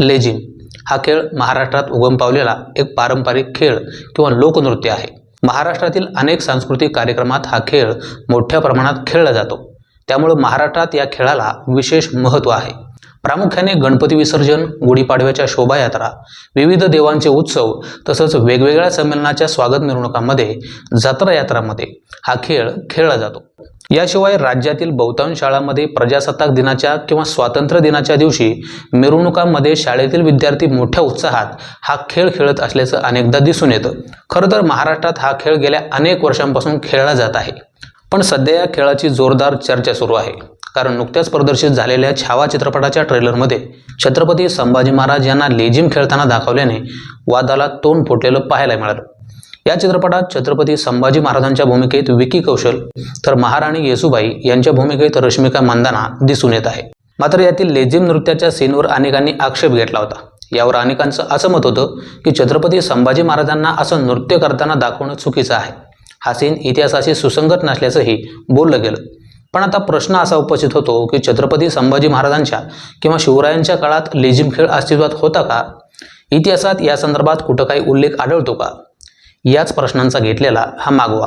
लेझिम हा खेळ महाराष्ट्रात उगम पावलेला एक पारंपरिक खेळ किंवा लोकनृत्य आहे. महाराष्ट्रातील अनेक सांस्कृतिक कार्यक्रमात हा खेळ मोठ्या प्रमाणात खेळला जातो. त्यामुळं महाराष्ट्रात या खेळाला विशेष महत्त्व आहे. प्रामुख्याने गणपती विसर्जन गुढीपाडव्याच्या शोभायात्रा विविध देवांचे उत्सव तसंच वेगवेगळ्या संमेलनाच्या स्वागत मिरवणुकांमध्ये जत्रा यात्रामध्ये हा खेळ खेळला जातो. याशिवाय राज्यातील बहुतांश शाळांमध्ये प्रजासत्ताक दिनाच्या किंवा स्वातंत्र्य दिनाच्या दिवशी मिरवणुकांमध्ये शाळेतील विद्यार्थी मोठ्या उत्साहात हा खेळ खेळत असल्याचं अनेकदा दिसून येतं. खरं तर महाराष्ट्रात हा खेळ गेल्या अनेक वर्षांपासून खेळला जात आहे. पण सध्या या खेळाची जोरदार चर्चा सुरू आहे. कारण नुकत्याच प्रदर्शित झालेल्या छावा चित्रपटाच्या ट्रेलरमध्ये छत्रपती संभाजी महाराज यांना लेझिम खेळताना दाखवल्याने वादाला तोंड फुटलेलं पाहायला मिळालं. या चित्रपटात छत्रपती संभाजी महाराजांच्या भूमिकेत विकी कौशल तर महाराणी येसुबाई यांच्या भूमिकेत रश्मिका मंदाना दिसून येत आहे. मात्र यातील लेझिम नृत्याच्या सीनवर अनेकांनी आक्षेप घेतला होता. यावर अनेकांचं असं मत होतं की छत्रपती संभाजी महाराजांना असं नृत्य करताना दाखवणं चुकीचं आहे. हा सीन इतिहासाशी सुसंगत नसल्याचंही बोललं गेलं. पण आता प्रश्न असा उपस्थित होतो की छत्रपती संभाजी महाराजांच्या किंवा शिवरायांच्या काळात लेझिम खेळ अस्तित्वात होता का? इतिहासात या संदर्भात कुठं काही उल्लेख आढळतो का? याच प्रश्नांचा घेतलेला हा मागवा.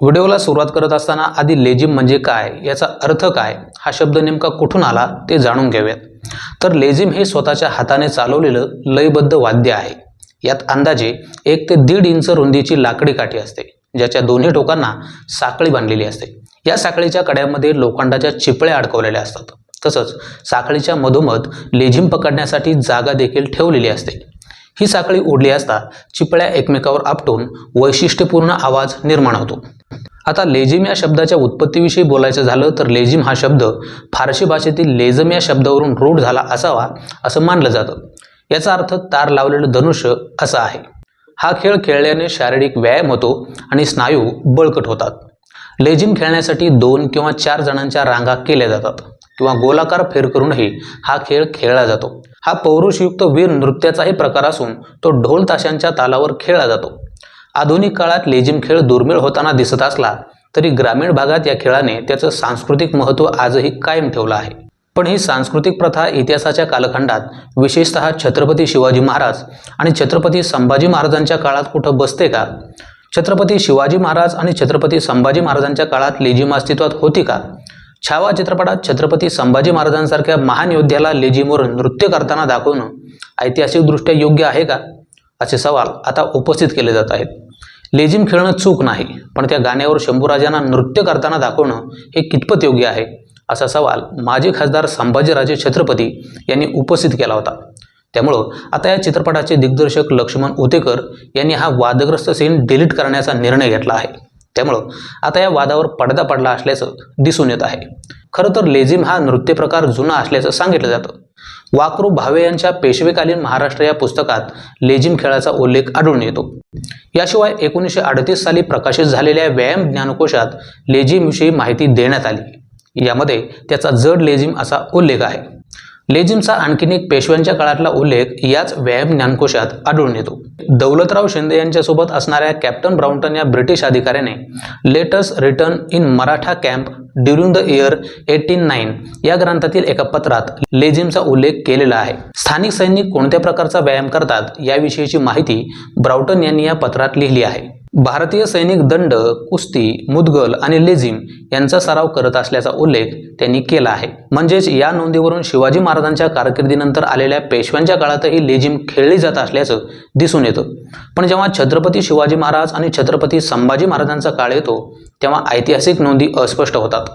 व्हिडिओला सुरुवात करत असताना आधी लेझिम म्हणजे काय याचा अर्थ काय हा शब्द नेमका कुठून आला ते जाणून घेऊयात. तर लेझिम हे स्वतःच्या हाताने चालवलेलं लयबद्ध वाद्य आहे. यात अंदाजे एक ते दीड इंच रुंदीची लाकडी काठी असते ज्याच्या दोन्ही टोकांना साखळी बांधलेली असते. या साखळीच्या कड्यामध्ये लोखंडाच्या चिपळ्या अडकवलेल्या असतात. तसंच साखळीच्या मधोमध लेझिम पकडण्यासाठी जागा देखील ठेवलेली असते. ही साखळी ओढली असता चिपळ्या एकमेकावर आपटून वैशिष्ट्यपूर्ण आवाज निर्माण होतो. आता लेझिम या शब्दाच्या उत्पत्तीविषयी बोलायचं झालं तर लेझिम हा शब्द फारसी भाषेतील लेझम या शब्दावरून रूढ झाला असावा असं मानलं जातं. याचा अर्थ तार लावलेलं धनुष्य असा आहे. हा खेळ खेळल्याने शारीरिक व्यायाम होतो आणि स्नायू बळकट होतात. लेझिम खेळण्यासाठी दोन किंवा चार जणांच्या रांगा केल्या जातात किंवा गोलाकार फेर करूनही हा खेळ खेळला जातो. हा पौरुषयुक्त वीर नृत्याचाही प्रकार असून तो ढोल ताशांच्या तालावर खेळला जातो. आधुनिक काळात लेझिम खेळ दुर्मिळ होताना दिसत असला तरी ग्रामीण भागात या खेळाने त्याचं सांस्कृतिक महत्त्व आजही कायम ठेवलं आहे. पण ही सांस्कृतिक प्रथा इतिहासाच्या कालखंडात विशेषतः छत्रपती शिवाजी महाराज आणि छत्रपती संभाजी महाराजांच्या काळात कुठं बसते का? छत्रपती शिवाजी महाराज आणि छत्रपती संभाजी महाराजांच्या काळात लेझिम अस्तित्वात होती का? छावा चित्रपटात छत्रपती संभाजी महाराजांसारख्या महान योद्ध्याला लेझिमवर नृत्य करताना दाखवणं ऐतिहासिकदृष्ट्या योग्य आहे का? असे सवाल आता उपस्थित केले जात आहेत. लेझिम खेळणं चूक नाही पण त्या गाण्यावर शंभूराजांना नृत्य करताना दाखवणं हे कितपत योग्य आहे? असा सवाल माजी खासदार संभाजीराजे छत्रपती यांनी उपस्थित केला होता. त्यामुळं आता या चित्रपटाचे दिग्दर्शक लक्ष्मण उतेकर यांनी हा वादग्रस्त सीन डिलीट करण्याचा निर्णय घेतला आहे. त्यामुळं आता या वादावर पडदा पडला असल्याचं दिसून येत आहे. खरं तर लेझिम हा नृत्य प्रकार जुना असल्याचं सांगितलं जातं. वाकरू भावे यांच्या पेशवेकालीन महाराष्ट्र या पुस्तकात लेझिम खेळाचा उल्लेख आढळून येतो. याशिवाय एकोणीसशे अडतीस साली प्रकाशित झालेल्या व्यायाम ज्ञानकोशात लेझिमविषयी माहिती देण्यात आली. यामध्ये त्याचा जड लेझिम असा उल्लेख आहे. लेझिमचा आणखीन एक पेशव्यांच्या काळातला उल्लेख याच व्यायाम ज्ञानकोशात आढळून येतो. दौलतराव शिंदे यांच्यासोबत असणाऱ्या कॅप्टन ब्राउंटन या ब्रिटिश अधिकाऱ्याने letters written in Maratha camp during the year eighteen nine या ग्रंथातील एका पत्रात लेझिमचा उल्लेख केलेला आहे. स्थानिक सैनिक कोणत्या प्रकारचा व्यायाम करतात याविषयीची माहिती ब्राउटन यांनी या पत्रात लिहिली आहे. भारतीय सैनिक दंड कुस्ती मुदगल आणि लेझिम यांचा सराव करत असल्याचा उल्लेख त्यांनी केला आहे. म्हणजेच या नोंदीवरून शिवाजी महाराजांच्या कारकिर्दीनंतर आलेल्या पेशव्यांच्या काळातही लेझिम खेळली जात असल्याचं दिसून येतं. पण जेव्हा छत्रपती शिवाजी महाराज आणि छत्रपती संभाजी महाराजांचा काळ येतो तेव्हा ऐतिहासिक नोंदी अस्पष्ट होतात.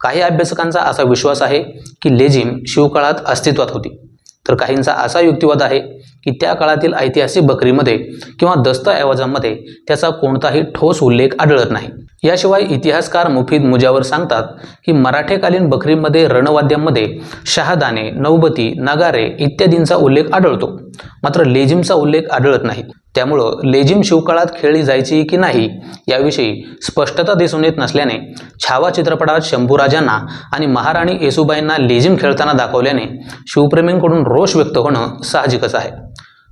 काही अभ्यासकांचा असा विश्वास आहे की लेझिम शिवकाळात अस्तित्वात होती. तर काहींचा असा युक्तिवाद आहे की त्या काळातील ऐतिहासिक बकरीमध्ये किंवा दस्तऐवजामध्ये त्याचा कोणताही ठोस उल्लेख आढळत नाही. याशिवाय इतिहासकार मुफीद मुजावर सांगतात की मराठेकालीन बकरीमध्ये रणवाद्यांमध्ये शहादाने नौबती नगारे इत्यादींचा उल्लेख आढळतो. मात्र लेझिमचा उल्लेख आढळत नाही. त्यामुळं लेझिम शिवकाळात खेळली जायची की नाही याविषयी स्पष्टता दिसून येत नसल्याने छावा चित्रपटात शंभूराजांना आणि महाराणी येसुबाईंना लेझिम खेळताना दाखवल्याने शिवप्रेमींकडून रोष व्यक्त होणं साहजिकच आहे.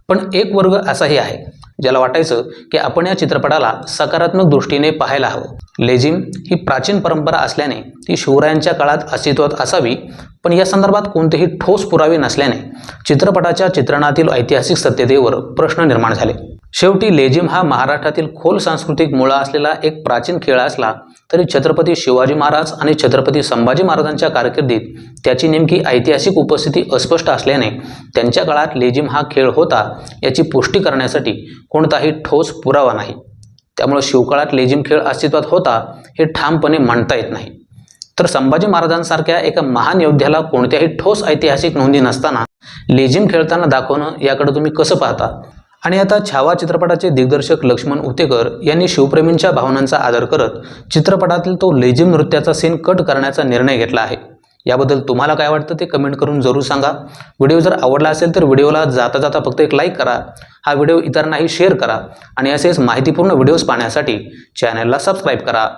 पण एक वर्ग असाही आहे ज्याला वाटायचं की आपण या चित्रपटाला सकारात्मक दृष्टीने पाहायला हवं. लेझिम ही प्राचीन परंपरा असल्याने ती शिवरायांच्या काळात अस्तित्वात असावी पण या संदर्भात कोणतेही ठोस पुरावे नसल्याने चित्रपटाच्या चित्रणातील ऐतिहासिक सत्यतेवर प्रश्न निर्माण झाले. शेवटी लेझिम हा महाराष्ट्रातील खोल सांस्कृतिक मुळा असलेला एक प्राचीन खेळ असला तरी छत्रपती शिवाजी महाराज आणि छत्रपती संभाजी महाराजांच्या कारकिर्दीत त्याची नेमकी ऐतिहासिक उपस्थिती अस्पष्ट असल्याने त्यांच्या काळात लेझिम हा खेळ होता याची पुष्टी करण्यासाठी कोणताही ठोस पुरावा नाही. त्यामुळे शिवकाळात लेझिम खेळ अस्तित्वात होता हे ठामपणे म्हणता येत नाही. तर संभाजी महाराजांसारख्या एका महान योद्ध्याला कोणत्याही ठोस ऐतिहासिक नोंदी नसताना लेझिम खेळताना दाखवणं याकडे तुम्ही कसं पाहता? आणि आता छावा चित्रपटाचे दिग्दर्शक लक्ष्मण उतेकर यांनी शिवप्रेमींच्या भावनांचा आदर करत चित्रपटातील तो लेझिम नृत्याचा सीन कट करण्याचा निर्णय घेतला आहे. याबद्दल तुम्हाला काय वाटतं ते कमेंट करून जरूर सांगा. व्हिडिओ जर आवडला असेल तर व्हिडिओला जाता जाता फक्त एक लाईक करा. हा व्हिडिओ इतरांनाही शेअर करा. आणि असेच माहितीपूर्ण व्हिडिओज पाहण्यासाठी चॅनलला सबस्क्राईब करा.